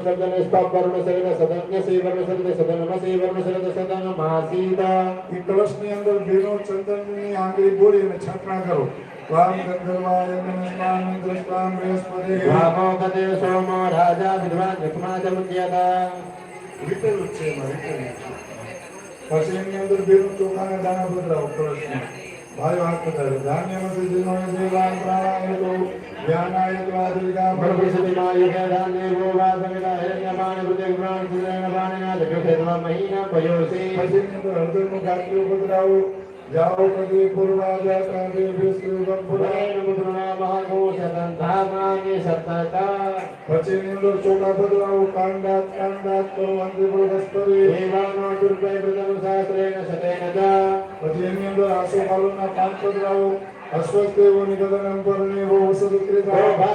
સદન સ્થાપવર્ણ સરિત સદન્ય સેવર્ણ સરિત સદનમ સેવર્ણ સરિત સદનમ આસીતા એ કળશની અંદર બેનો ચંદનની આંગળી દાણા બદલાવો કળશમાં કૃતે જાઓ કદી પૂર્વા જાતા દે વિષ્ણુ ભગવાન પુરેણ મુદ્રણા મહાગો સતં ધામાની સતતા પછી અંદર ચોખા બદલાવો કાંડાત કાંડાત કરો અંતે બૃહસ્પતિ દેવાનો દુર્ગય પ્રથમ શાસ્ત્રેણ સતેન પછી એની અંદર આસોપાલનના પાંચ બદલાવો અશ્વસ્તેવો નિગદનમ પરણેવો વસદુક્રિતા એવો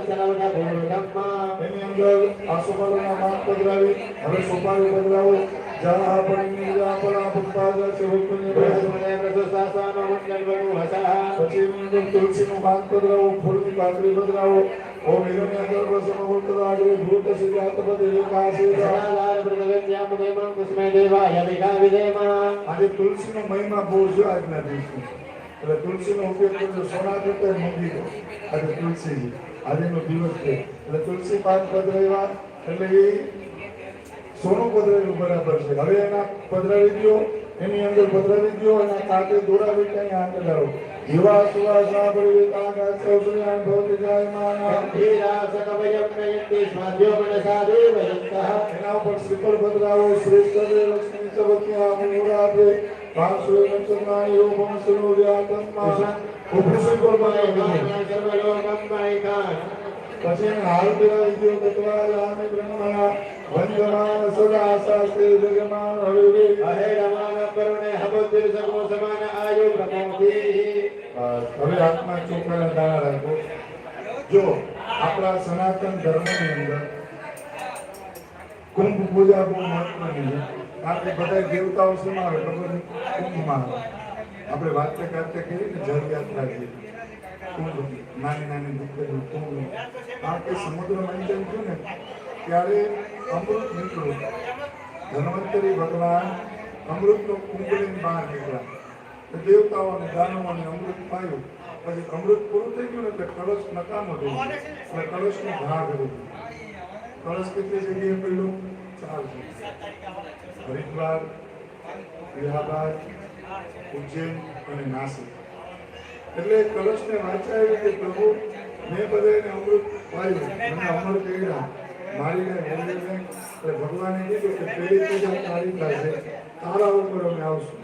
સનવના ભૂર્ધમ્મા એની અંદર આસોપાલનના પાંચ બદલાવી હવે જાપરા પુષ્પાજા છે હુકુની બૃહસ્પતે પ્રસુસાસનો મુંડલવનુ હસઃ પછી એની અંદર તુલસીનું પાન બદલાવો ફૂલની પાંખડી બદલાવો દેવાય આજે તુલસીનો મહિમા બહુ છે આજના દિવસે. એટલે તુલસીનો ઉપયોગ કરજો, સોના કરતા મૂકી આજે તુલસી આજનો દિવસ છે. એટલે તુલસી પાન પધરાવ્યા એટલે એ સોનું પધરાવ્યું બરાબર છે. હવે એના પધરાવી દો એની અંદર પધરાવી ગયો અને કાંટે દોરાવી ત્યાં હાથ લગાડો જીવા સુવા સાંભળી કાકા સૌસુયાન ભવતિ જાયમાના ધીરા સકવયમ સ્વાધ્યો એના ઉપર શ્રીપર ભદ્રાવો શ્રેષ્ઠ લક્ષ્મી સવત્યા મુહૂર્તે પાંચસો નક્ષત્રાણી યોગમ સૂર્યાતમમાં ઉપસી પર સર્વલોકમ મૈકાન પછી હાલ પીરાવી દો તત્વાયામી બ્રહ્મણા વંદમાન સદા શાસ્ત્રે જગમાન રમાન હબોદ્ધિર સમાન આયુ છે આપણે બધા દેવતાઓ શેમાં આવે ખબર? કુંભમાં આવે આપણે વાતે કરતે કરી ને કે સમુદ્ર મંથન થયું ને ત્યારે અમૃત નીકળ્યું ધન્વંતરી ભગવાન અમૃતનો લઈને બહાર નીકળ્યા. દેવતાઓને દાનવોને અમૃત પાયું. પછી અમૃત પૂરું થઈ ગયું ને એટલે કળશ નકામો થઈ ગયો. એટલે કળશનો ઘા કરી કળશ કેટલી જગ્યાએ પડ્યું? ચાર હરિદ્વાર, ઇલાહાબાદ, ઉજ્જૈન અને નાસિક. એટલે કળશને વાંચાય એવી કે પ્રભુ, મેં બધાને અમૃત પાયું. મને અમર કર્યા. મંદિરને એટલે ભગવાને કીધું કે પેલી પૂજા તારી થશે તારા ઉપર અમે આવશું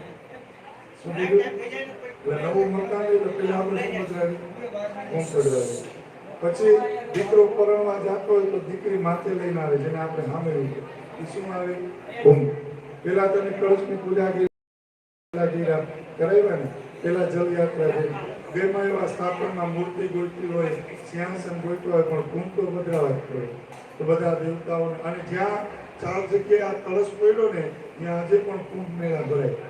પેલા આપણે શું બદલાવી ઓમ બદલાવી પછી દીકરો પરણવા જતો હોય તો દીકરી માથે લઈને આવે, જેને આપણે સામે એ શું આવે? ઓમ પેલા તમે કળશની પૂજા કરી કરાવ્યા ને પેલા જલ યાત્રા બેમાં એવા સ્થાપનમાં મૂર્તિ ગોઠવી હોય, સિંહાસન ગોઈતું હોય પણ કુંભ તો બધા હોય. તો બધા દેવતાઓને, અને જ્યાં ચાર જગ્યાએ આ કળશ પડ્યો ને ત્યાં આજે પણ કુંભ મેળા ભરાય.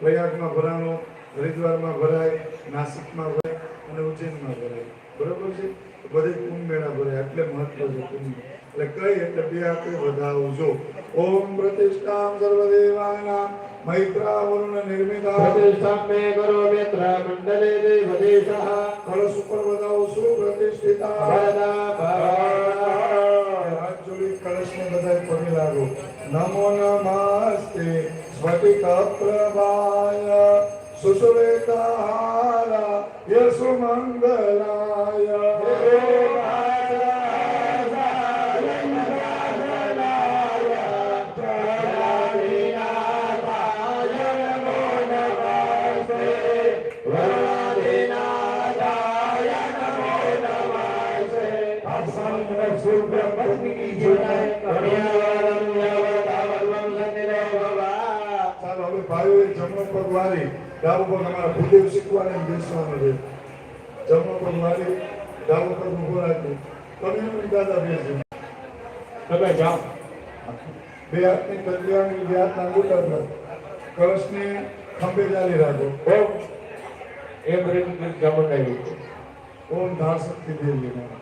પ્રયાગમાં ભરાણો હરિદ્વારમાં ભરાય નાસિકમાં ભરાય અને ઉજ્જૈનમાં ભરાય. બરોબર છે? બધે કુંભ મેળા ભરાય. એટલે મહત્વ છે કુંભ. એટલે કઈ એટલે બે આપણે વધાવજો ઓમ પ્રતિષ્ઠામ સર્વદેવાના મૈત્રા વરુણ નિર્મિતા. પ્રતિષ્ઠા મે કરો મિત્ર મંડલે દેવદેશઃ કળશ ઉપર વધાવો છું પ્રતિષ્ઠિતા. નમો નમસ્તે સ્ફટિક પ્રભાય સુષુવેતાહારા યશુ મંગલાય ચાલો હવે એ જમણો પગ વાળી ડાબો પગ અમારા ભૂદેવ શીખવાને બેસવાનો છે. જમણો પગ વાળી ડાબો પગ ઊભો રાખજો. તમે દાદા બેસજો તમે જાઓ. બે હાથની કલ્યાણી બે હાથના અંગૂઠા કળશને ખંભે ચાલી રાખો. ઓમ. એમ જમણ આવ્યું ઓમ ધાર શક્તિ દેવી નમઃ